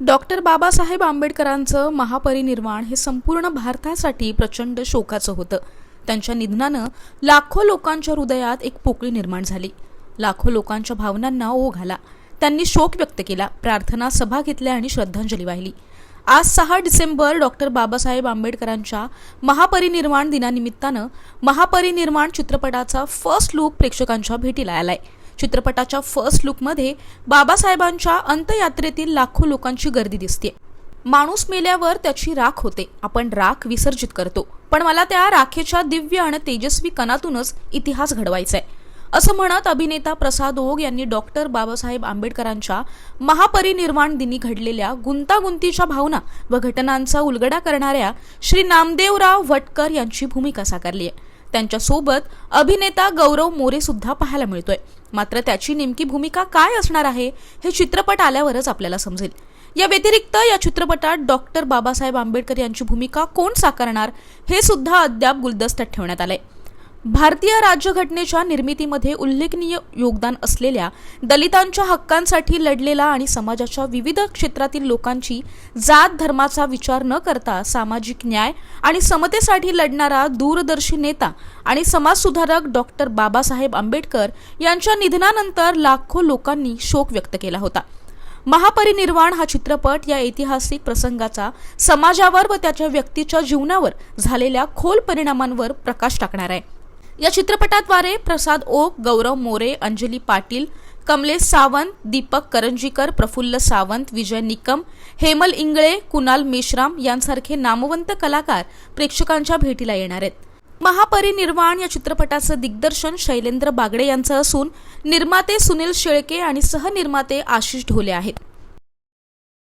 Doctor Babasaheb आंबेडकरांचं महापरिनिर्वाण हे संपूर्ण भारतासाठी प्रचंड शोकाचं होतं. त्यांच्या निधनानं लाखो लोकांच्या हृदयात एक पोकळी निर्माण झाली. लाखो लोकांच्या भावनांना ओघ आला. त्यांनी शोक व्यक्त केला. प्रार्थना सभा घेतल्या आणि श्रद्धांजली वाहिली. आज सहा डिसेंबर डॉक्टर बाबासाहेब आंबेडकरांच्या महापरिनिर्वाण दिनानिमित्तानं महापरिनिर्वाण चित्रपटाचा फर्स्ट लुक प्रेक्षकांच्या भेटीला आलाय. चित्रपटाच्या फर्स्ट लुकमध्ये बाबासाहेबांच्या अंतयात्रेतील लाखो लोकांची गर्दी दिसते माणूस मेल्यावर त्याची राख होते. आपण राख विसर्जित करतो. पण मला त्या राखेच्या दिव्य आणि तेजस्वी कणातूनच इतिहास घडवायचा आहे असं म्हणत अभिनेता प्रसाद ओग यांनी डॉक्टर बाबासाहेब आंबेडकरांच्या महापरिनिर्वाण दिनी घडलेल्या गुंतागुंतीच्या भावना व घटनांचा उलगडा करणाऱ्या श्री नामदेवराव भटकर यांची भूमिका साकारली आहे त्यांच्यासोबत अभिनेता गौरव मोरे सुद्धा पाहायला मिळतोय. मात्र त्याची नेमकी भूमिका काय असणार आहे हे चित्रपट आल्यावरच आपल्याला समजेल. या व्यतिरिक्त या चित्रपटात डॉक्टर बाबासाहेब आंबेडकर यांची भूमिका कोण साकारणार हे सुद्धा अद्याप गुलदस्त्यात ठेवण्यात आलंय. भारतीय राज्यघटनेच्या निर्मितीमध्ये उल्लेखनीय योगदान असलेल्या दलितांच्या हक्कांसाठी लढलेला आणि समाजाच्या विविध क्षेत्रातील लोकांची जात धर्माचा विचार न करता सामाजिक न्याय आणि समतेसाठी लढणारा दूरदर्शी नेता आणि समाजसुधारक डॉक्टर बाबासाहेब आंबेडकर यांच्या निधनानंतर लाखो लोकांनी शोक व्यक्त केला होता. महापरिनिर्वाण हा चित्रपट या ऐतिहासिक प्रसंगाचा समाजावर व त्याच्या व्यक्तीच्या जीवनावर झालेल्या खोल परिणामांवर प्रकाश टाकणार आहे. या चित्रपटाद्वारे प्रसाद ओक गौरव मोरे अंजली पाटील कमलेश सावंत दीपक करंजीकर प्रफुल्ल सावंत विजय निकम हेमल इंगळे कुणाल मेश्राम यांसारखे नामवंत कलाकार प्रेक्षकांच्या भेटीला येणार आहेत. महापरिनिर्वाण या चित्रपटाचं दिग्दर्शन शैलेंद्र बागडे यांचं असून निर्माते सुनील शेळके आणि सहनिर्माते आशिष ढोले आहेत.